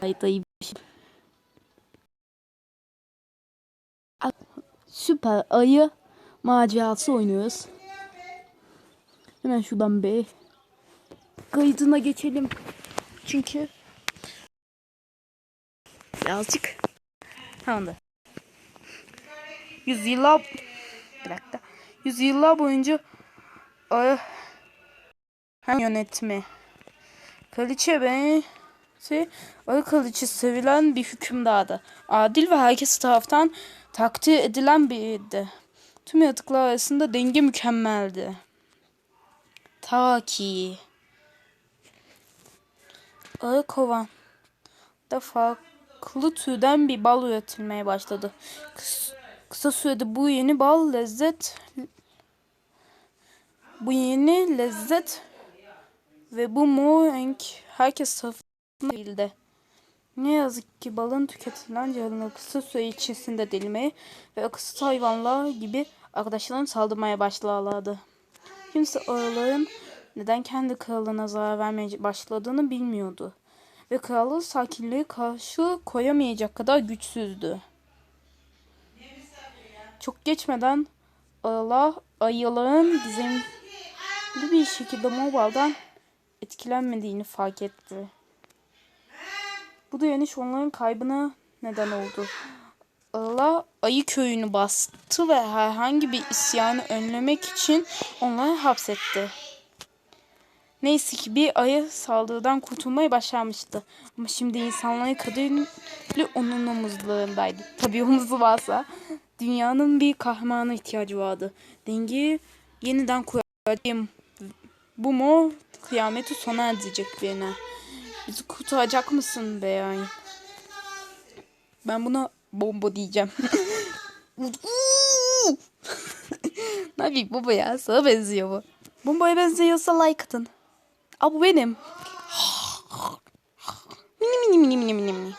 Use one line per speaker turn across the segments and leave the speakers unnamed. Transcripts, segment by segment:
Haritayı Süper ayı macerası oynuyoruz. Hemen şuradan bir kaydına geçelim. Çünkü birazcık tamamdır. Yüzyıllar bir dakika. Yüzyıllar boyunca ayı hem yönetimi Kraliçe Bey'si Arı Kraliçe sevilen bir hükümdardı. Adil ve herkes taraftan takdir edilen biriydi. Tüm yaratıklar arasında denge mükemmeldi. Ta ki Arı kovan da farklı türden bir bal üretilmeye başladı. Kıs- kısa sürede bu yeni bal lezzet bu yeni lezzet ve bu mor renk herkes tarafından değildi. Ne yazık ki balın tüketilen canlı kısa süre içerisinde delmeye ve akılsız hayvanlar gibi arkadaşlarına saldırmaya başlarlardı. Kimse araların neden kendi kralına zarar vermeye başladığını bilmiyordu. Ve kralı sakinliğe karşı koyamayacak kadar güçsüzdü. Çok geçmeden aralar ayıların gizemli bir şekilde Mobile'dan etkilenmediğini fark etti. Bu direniş onların kaybına neden oldu. Allah ayı köyünü bastı ve herhangi bir isyanı önlemek için onları hapsetti. Neyse ki bir ayı saldırıdan kurtulmayı başarmıştı. Ama şimdi insanların kaderi onun omuzlarındaydı. Tabii omuzu varsa. Dünyanın bir kahramana ihtiyacı vardı. Dengeyi yeniden kuracağım. Bu mu kıyameti sona edecek birine. Bizi kurtaracak mısın be yani? Ben buna bomba diyeceğim. ne yapayım baba ya? Sana benziyor bu. Bombaya benziyorsa like atın. Aa bu benim. mini mini mini mini mini mini.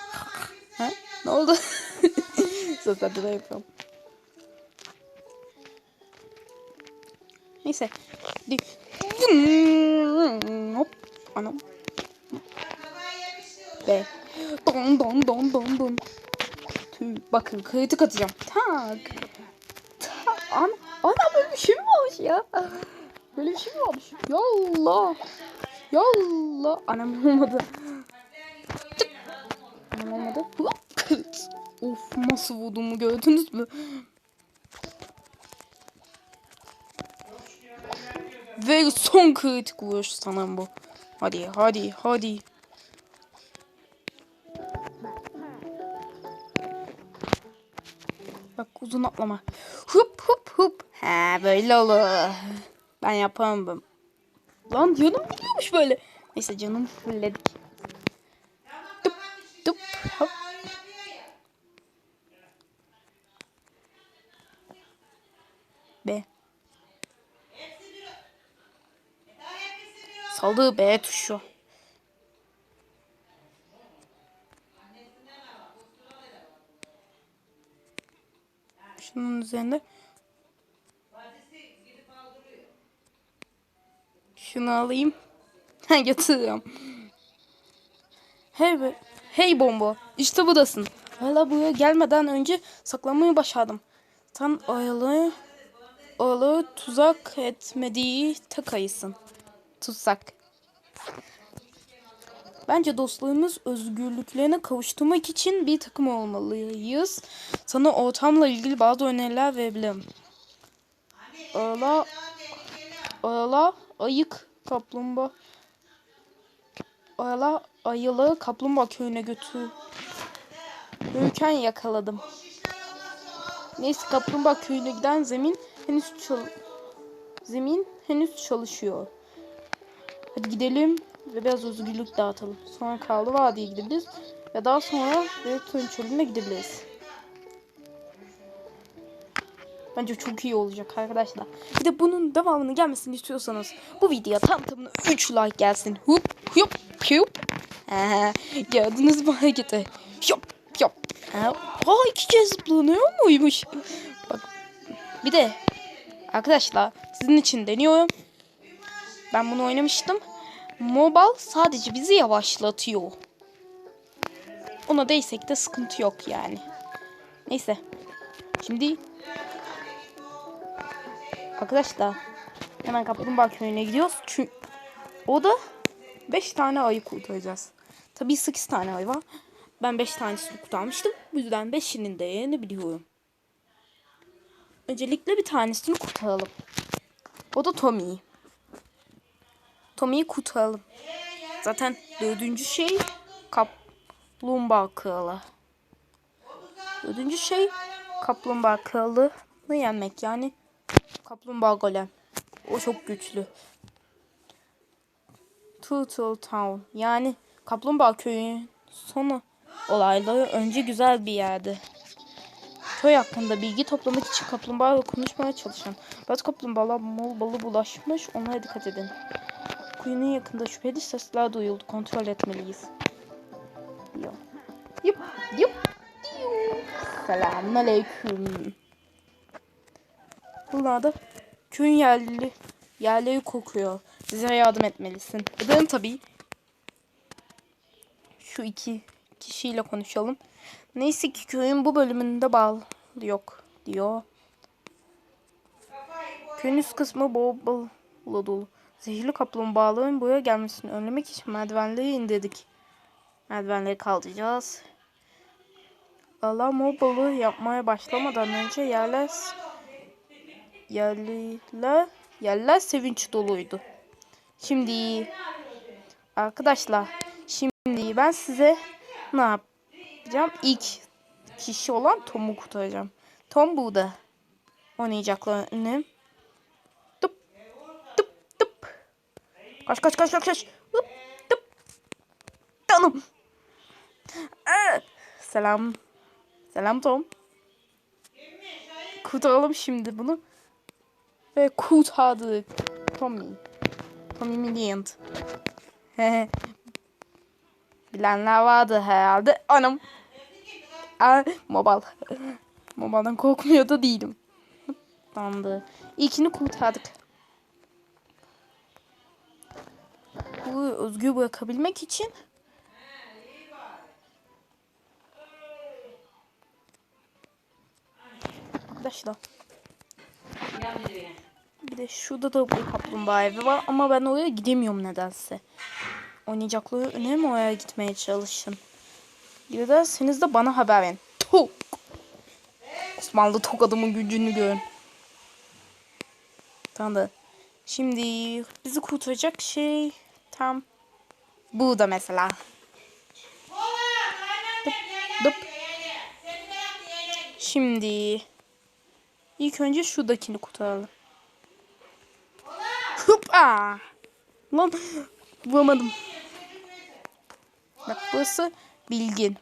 Ha? Ne oldu? Zaten yapıyorum. Neyse. Hop. Anam. Be. Don don don don don. Tüh, bakın kritik atacağım. Tak. Tak. Ana, ana böyle bir şey mi varmış ya? Böyle bir şey mi varmış? Yallah. Yallah. Anam olmadı. Tık. Anam olmadı. Of nasıl vurduğumu gördünüz mü? Ve son kritik vuruş sanırım bu. Hadi hadi hadi. Uzun atlama. Hup hup hup. He böyle olur. Ben yapamam. Lan canım biliyormuş böyle. Neyse canım fulledik. Tıp tıp hop. B. Saldığı B tuşu. Şunun üzerinde. Şunu alayım. Ha götürüyorum. Hey. Hey bomba. İşte buradasın. Hala buraya gelmeden önce saklanmayı başardım. Sen oyalı, oyalı tuzak etmediği tek ayısın. Tutsak. Bence dostlarımız özgürlüklerine kavuşturmak için bir takım olmalıyız. Sana ortamla ilgili bazı öneriler verebilirim. Ağla, ağla, ayık, kaplumbağa. Ağla, ayılı kaplumbağa köyüne götür. Yürürken yakaladım. Neyse kaplumbağa köyüne giden zemin henüz çal zemin henüz çalışıyor. Hadi gidelim ve biraz özgürlük dağıtalım. Sonra Karlı Vadi'ye gidebiliriz. Ve daha sonra Redstone çölüne gidebiliriz. Bence çok iyi olacak arkadaşlar. Bir de bunun devamını gelmesini istiyorsanız bu videoya tam tamına 3 like gelsin. Hup hup hup. Ee, gördünüz mü hareketi? Hup. Ha, Aa iki kez zıplanıyor muymuş? Bak bir de arkadaşlar sizin için deniyorum. Ben bunu oynamıştım. Mobile sadece bizi yavaşlatıyor. Ona değsek de sıkıntı yok yani. Neyse. Şimdi arkadaşlar hemen kaplumbağa köyüne gidiyoruz. Çünkü o da 5 tane ayı kurtaracağız. Tabii 8 tane ayı var. Ben 5 tanesini kurtarmıştım. Bu yüzden 5'inin değerini biliyorum. Öncelikle bir tanesini kurtaralım. O da Tommy. Tommy'yi kurtaralım. Zaten dördüncü şey kaplumbağa kralı. Dördüncü şey kaplumbağa kralını yenmek. Yani kaplumbağa golem. O çok güçlü. Turtle Town. Yani kaplumbağa köyü sonu olayları önce güzel bir yerdi. Köy hakkında bilgi toplamak için kaplumbağayla konuşmaya çalışan bazı kaplumbağalar mol balı bulaşmış onlara dikkat edin. Kuyunun yakında şüpheli sesler duyuldu kontrol etmeliyiz. Diyor. Yup yup. Selamun aleyküm. Bunlar köyün yerli yerleri kokuyor. Bize yardım etmelisin. Ederim tabii. Şu iki kişiyle konuşalım. Neyse ki köyün bu bölümünde bal yok diyor. Köyün üst kısmı bol balla dolu. Zehirli kaplumbağaların buraya gelmesini önlemek için merdivenleri indirdik. Merdivenleri kaldıracağız. Allah mol balığı yapmaya başlamadan önce yerler yerliler yerler sevinç doluydu. Şimdi arkadaşlar şimdi ben size ne yapacağım? İlk kişi olan Tom'u kurtaracağım. Tom burada. Oynayacaklarını. Tıp tıp tıp. Kaç kaç kaç kaç kaç. Hıp, tıp. Canım. Aa, selam. Selam Tom. Kurtaralım şimdi bunu. Ve kurtardık. Tommy. Tommy Milliant. Bilenler vardı herhalde. Anam. Aa, mobile. Mobile'dan korkmuyor da değilim. Tamamdır. İlkini kurtardık. Bu özgür bırakabilmek için Arkadaşlar. Bir de şurada da bir kaplumbağa evi var ama ben oraya gidemiyorum nedense. Oynayacakları önemli oraya gitmeye çalışın. Giderseniz de bana haber verin. Tok. Osmanlı tok adamın gücünü görün. Tamam da. Şimdi bizi kurtaracak şey tam burada mesela. Dıp, dıp. Şimdi ilk önce şuradakini kurtaralım. Hoppa! Lan vuramadım. Bak burası Bilgin.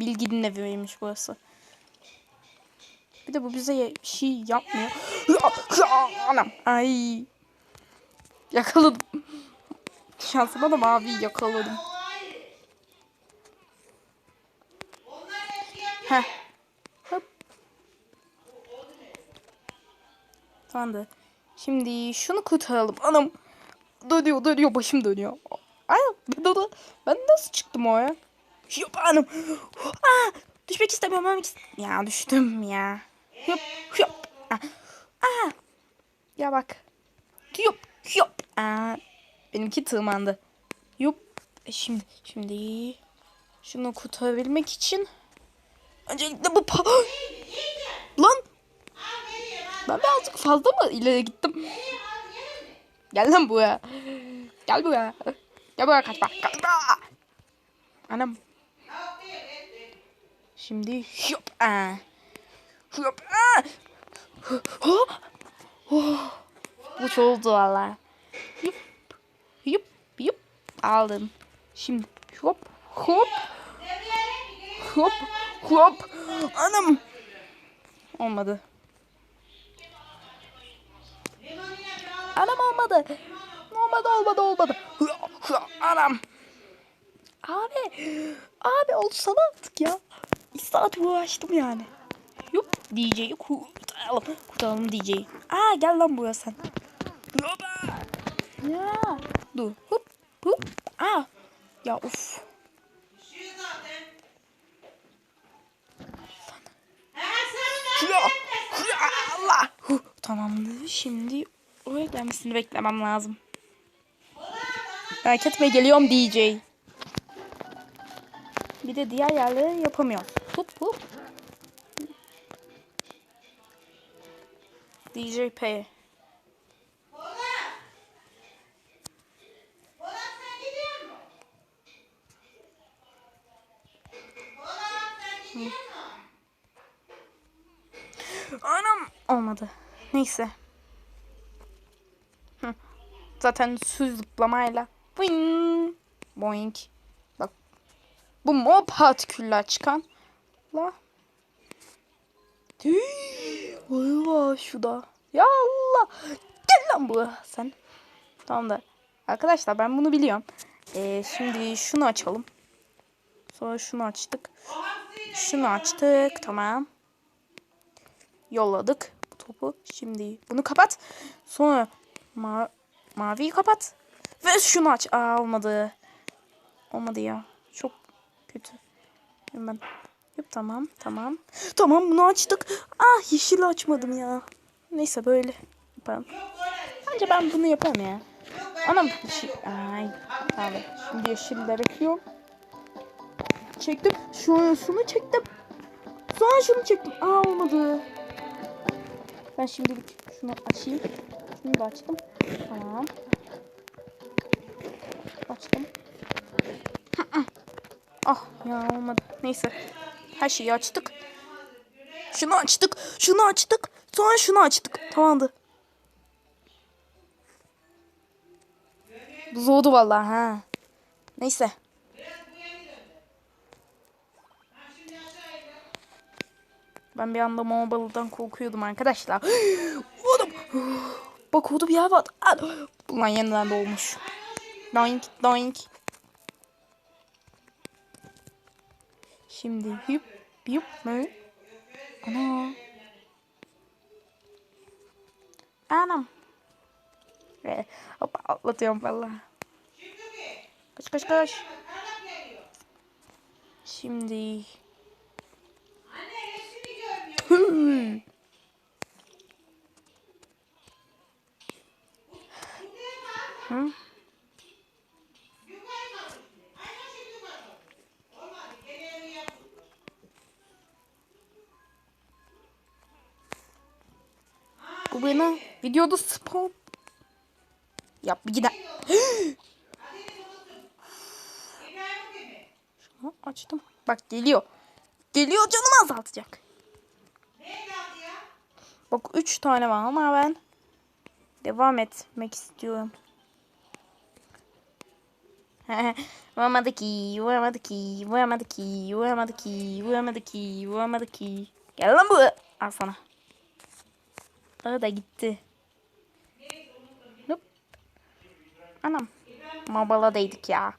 Bilgin'in eviymiş burası. Bir de bu bize bir şey yapmıyor. Anam. Ay. Yakaladım. Şansıma da mavi yakaladım. Heh. Hop. Tamamdır. Şimdi şunu kurtaralım. Anam. Dönüyor dönüyor başım dönüyor. Ay ben, nasıl çıktım oraya? Yok anam. Aa, düşmek istemiyorum. Ben ya düştüm ya. Yup yup. Aa, aa. Ya bak. Yup yup. Aa, benimki tırmandı. Yup. E Şimdi şimdi şunu kurtarabilmek için öncelikle bu pa Lan ben birazcık fazla mı ileri gittim? Gel lan buraya. Gel buraya. Gel buraya kaçma. Kaçma. Anam. Şimdi hop. Aa. Hop. Aa. Oh. Oh. Bu oldu valla. Yup. Yup. Yup. Aldım. Şimdi hop. Hop. Hop. Hop. Anam. Olmadı. Anam olmadı. Olmadı olmadı olmadı. Anam. Abi. Abi olsana artık ya. Bir saat uğraştım yani. Yup DJ'yi kurtaralım. Kurtaralım DJ'yi. Aa gel lan buraya sen. Ya. Zıplu. Hop hop. Aa. Ya of. Allah. Tamamdır. Şimdi oraya gelmesini beklemem lazım. Merak etme geliyorum DJ. Bir de diğer yerleri yapamıyor. Hop hop. DJ P. Neyse. Hı. Zaten su zıplamayla. Boing. Boing. Bak. Bu mor partiküller çıkan. La. Oy var şurada. Ya Allah. Gel lan buraya sen. Tamam da. Arkadaşlar ben bunu biliyorum. Ee, şimdi şunu açalım. Sonra şunu açtık. Şunu açtık. Tamam. Yolladık bu topu. Şimdi bunu kapat. Sonra ma maviyi kapat. Ve şunu aç. Aa olmadı. Olmadı ya. Çok kötü. Hemen. Yap tamam tamam. Tamam bunu açtık. Ah yeşil açmadım ya. Neyse böyle yapalım. Bence ben bunu yaparım ya. Anam yeşil. Ay. Tamam. Şimdi yeşilleri bekliyorum. Çektim. Şu şunu çektim. Sonra şunu çektim. Aa olmadı. Ben şimdilik şunu açayım. Şunu da açtım. Tamam. Açtım. ah ya olmadı. Neyse. Her şeyi açtık. Şunu açtık. Şunu açtık. Sonra şunu açtık. Tamamdı. Zordu vallahi ha. Neyse. Ben bir anda Mobile'dan korkuyordum arkadaşlar. Oğlum. Bak orada bir yer var. Ulan yeniden doğmuş. Doink doink. Şimdi hüp hüp mü? Ana. Anam. Ve hop atlatıyorum valla. Kaç kaç kaç. Şimdi. Hı? Bu bana videoda spam yap bir gider. Şunu açtım. Bak geliyor. Geliyor canımı azaltacak. Bak 3 tane var ama ben devam etmek istiyorum. vuramadı ki, vuramadı ki, vuramadı ki, vuramadı ki, vuramadı ki, vuramadı ki. Gel lan bu. Al sana. Aa da gitti. Hop. Anam. Mabala değdik ya.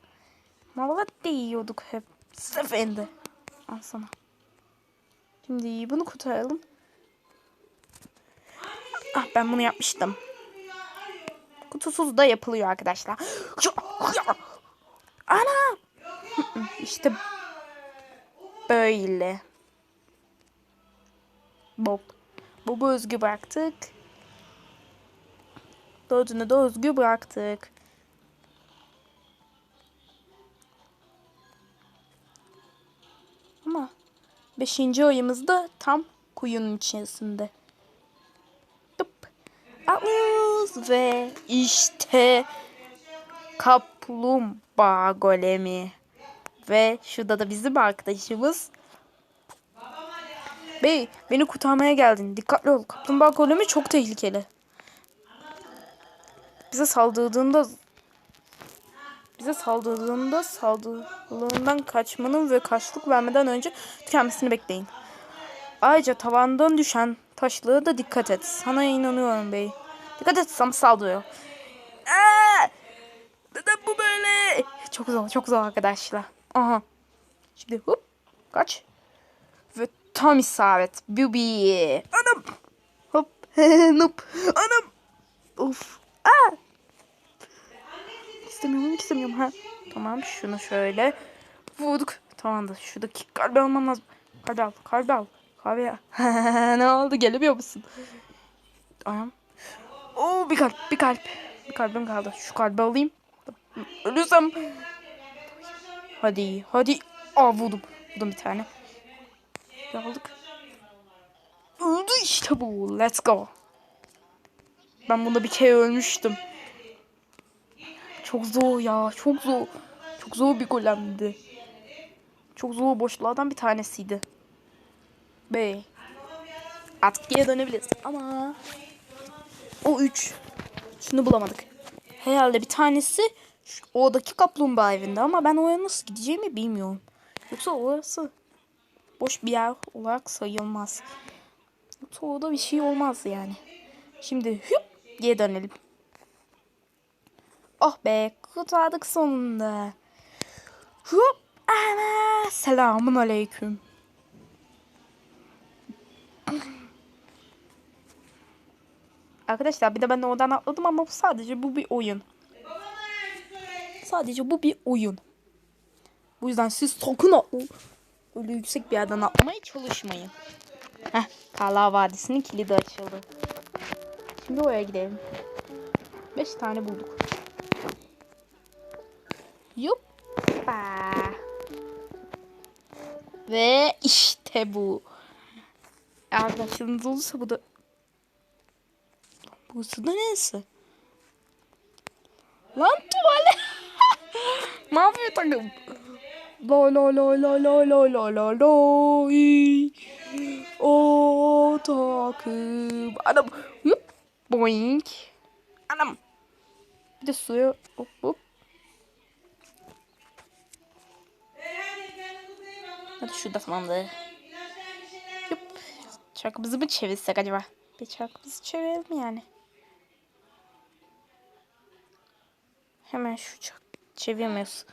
Mabala değiyorduk hep. Seferinde. Al sana. Şimdi bunu kurtaralım. Ah ben bunu yapmıştım. Kutusuz da yapılıyor arkadaşlar. Ana! İşte böyle. Bob. Bob'u özgü bıraktık. Dördünü de özgü bıraktık. Ama beşinci oyumuz da tam kuyunun içerisinde. Ağız ve işte kaplumbağa golemi. Ve şurada da bizim arkadaşımız. Bey beni kurtarmaya geldin. Dikkatli ol. Kaplumbağa golemi çok tehlikeli. Bize saldırdığında bize saldırdığında saldırılarından kaçmanın ve karşılık vermeden önce tükenmesini bekleyin. Ayrıca tavandan düşen taşlığa da dikkat et. Sana inanıyorum bey. Dikkat et sana saldırıyor. Aa! Neden bu böyle? Çok zor, çok zor arkadaşlar. Aha. Şimdi hop kaç. Ve tam isabet. Bubi. Anam. Hop. Nup. Anam. Of. Aa. İstemiyorum, istemiyorum. Ha. Tamam şunu şöyle vurduk. Tamamdır. Şuradaki kalbi almam lazım. Kalbi al, kalbi al. Kahve ne oldu gelemiyor musun? Ayağım. Oo bir kalp, bir kalp. Bir kalbim kaldı. Şu kalbi alayım. Ölürsem. Hadi, hadi. Aa vurdum. Vurdum bir tane. Bir aldık. Öldü işte bu. Let's go. Ben bunda bir kere ölmüştüm. Çok zor ya. Çok zor. Çok zor bir golemdi. Çok zor boşluğlardan bir tanesiydi. Bey. Artık geri dönebiliriz. Ama o üç. Şunu bulamadık. Herhalde bir tanesi şu- oradaki kaplumbağa evinde ama ben oraya nasıl gideceğimi bilmiyorum. Yoksa orası boş bir yer olarak sayılmaz. Yoksa orada bir şey olmaz yani. Şimdi hüp geri dönelim. Oh be kurtardık sonunda. Hop ana selamun aleyküm. Arkadaşlar bir de ben oradan atladım ama sadece bu bir oyun. Sadece bu bir oyun. Bu yüzden siz sakın atla- öyle yüksek bir yerden atlamaya çalışmayın. Heh, Kala Vadisi'nin kilidi açıldı. Şimdi oraya gidelim. 5 tane bulduk. Yuppa. Ve işte bu. Arkadaşlarınız olursa bu da... Burası da neresi? Lan tuvalet. yapıyor takım? La la la la la la la la la. O takım. Anam. Hop. Boink. Anam. Bir de suya hop hop. Hadi şurada tamamdır. Yup. Çarkımızı mı çevirsek acaba? Bir çarkımızı çevirelim yani. Hemen şu çark çevirmiyoruz.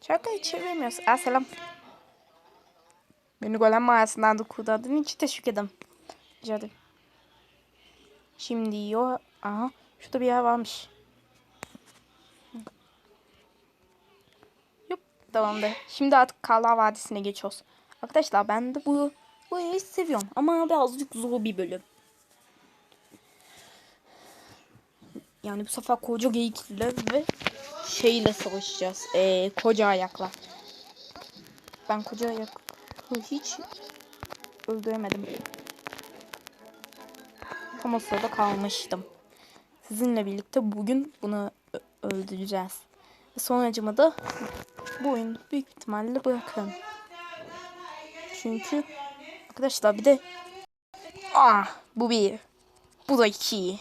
Çarkıyı çevirmiyoruz. Aa selam. Beni golem mağarasından da kurtardığın için teşekkür ederim. Rica ederim. Şimdi yo. Aha. Şurada bir yer varmış. Yup. Tamamdır. Şimdi artık Kala Vadisi'ne geçiyoruz. Arkadaşlar ben de bu bu seviyorum. Ama birazcık zor bir bölüm. Yani bu sefer koca geyikle ve şeyle savaşacağız. Ee, koca ayakla. Ben koca ayakı hiç öldüremedim. Tam o sırada kalmıştım. Sizinle birlikte bugün bunu öldüreceğiz. Ve sonracıma da bu oyunu büyük ihtimalle bırakırım. Çünkü arkadaşlar bir de ah bu bir bu da iki.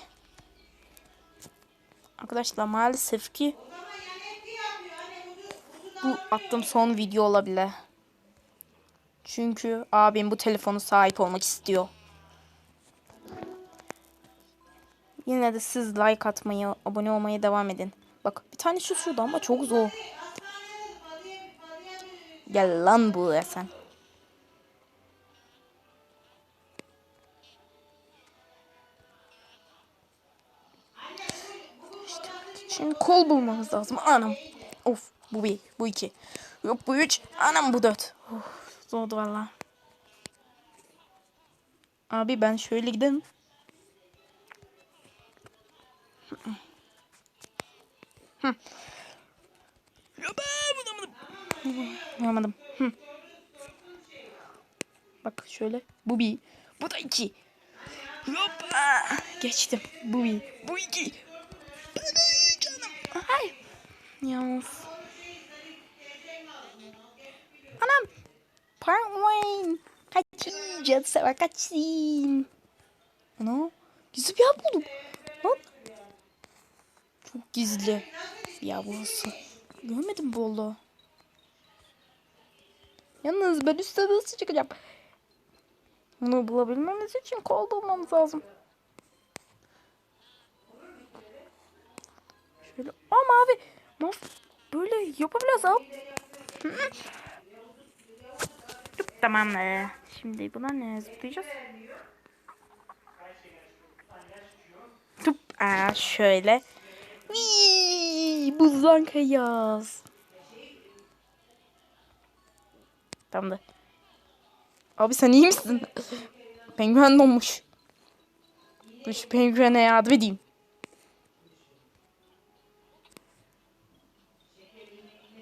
Arkadaşlar maalesef ki bu attığım son video olabilir. Çünkü abim bu telefonu sahip olmak istiyor. Yine de siz like atmayı, abone olmaya devam edin. Bak bir tane şu şurada ama çok zor. Gel lan buraya sen. şimdi kol bulmamız lazım. Anam. Of bu bir, bu iki. Yok bu üç. Anam bu dört. Of, zordu valla. Abi ben şöyle gidelim. Hı. Ya ben bulamadım. Bulamadım. Hı. Bak şöyle. Bu bir. Bu da iki. Hoppa. Geçtim. Bu bir. Bu iki. Bu canım. Ay. Yalnız. Anam. Parklayın. Kaçayım. Cadı sever kaçayım. Ana. Gizli bir yer buldum. Lan. Çok gizli. Ya burası. Görmedim bolu. Yalnız ben üstte nasıl çıkacağım? Bunu bulabilmemiz için kol bulmamız lazım. Şöyle. Aa mavi. Mavi. Böyle yapabiliriz. Yup, Tamam. Şimdi buna ne zıplayacağız? Tup. Aa, şöyle. Vii, buzdan kayaz. Tamam. Abi sen iyi misin? Penguen donmuş. Şu penguene yardım edeyim.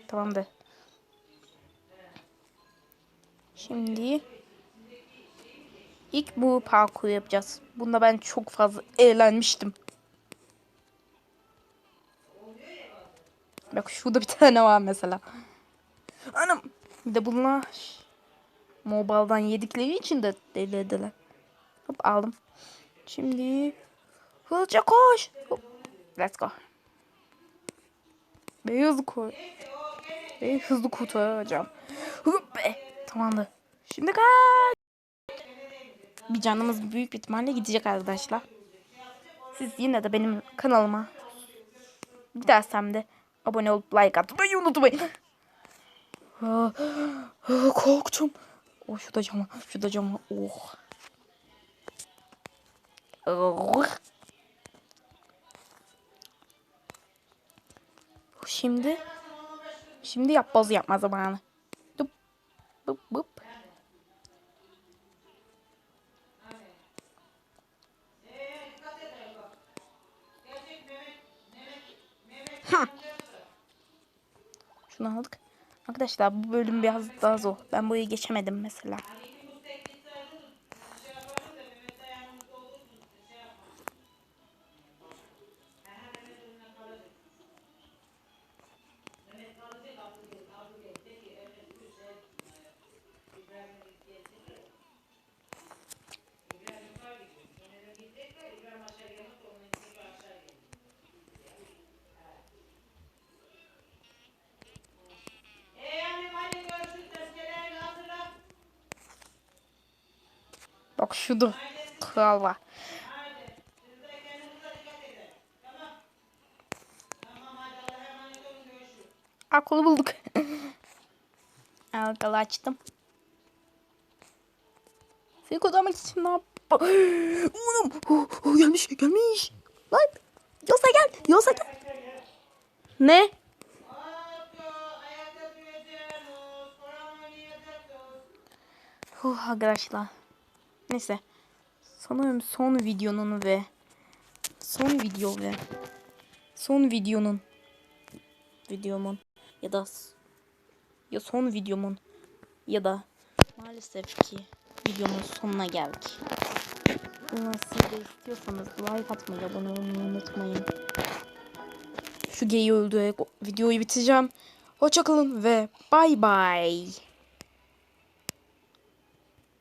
Tamamdır. Şimdi ilk bu parkuru yapacağız. Bunda ben çok fazla eğlenmiştim. Bak şurada bir tane var mesela. Anam. Bir de bunlar mobile'dan yedikleri için de delirdiler. Hop aldım. Şimdi hızlıca koş. Hop. Let's go. Hızlı koş. Ve hızlı kurtaracağım. Hop be. Tamamdır. Şimdi kaç. Bir canımız büyük bir ihtimalle gidecek arkadaşlar. Siz yine de benim kanalıma gidersem de abone olup like atmayı unutmayın. Ah, ah, Korktum. Oh şurada cama, şurada cama. Oh. Oh. Şimdi şimdi yap boz yapma zamanı. Dup, bup, bup. Hı. Şunu aldık. Arkadaşlar bu bölüm biraz daha zor. Ben burayı geçemedim mesela. Bak şurada kral var. Akıllı bulduk. Akıllı açtım. Seni kurtarmak için ne yap? Oğlum, oh, oh, gelmiş, gelmiş. Lan, Yosa gel, Yosa gel. Ne? Huh, arkadaşlar. Neyse. Sanırım son videonun ve son video ve son videonun videomun ya da ya son videomun ya da maalesef ki videomun sonuna geldik. Bunu siz de istiyorsanız like atmayı, abone olmayı unutmayın. Şu geyi öldürerek videoyu bitireceğim. Hoşçakalın ve bay bay.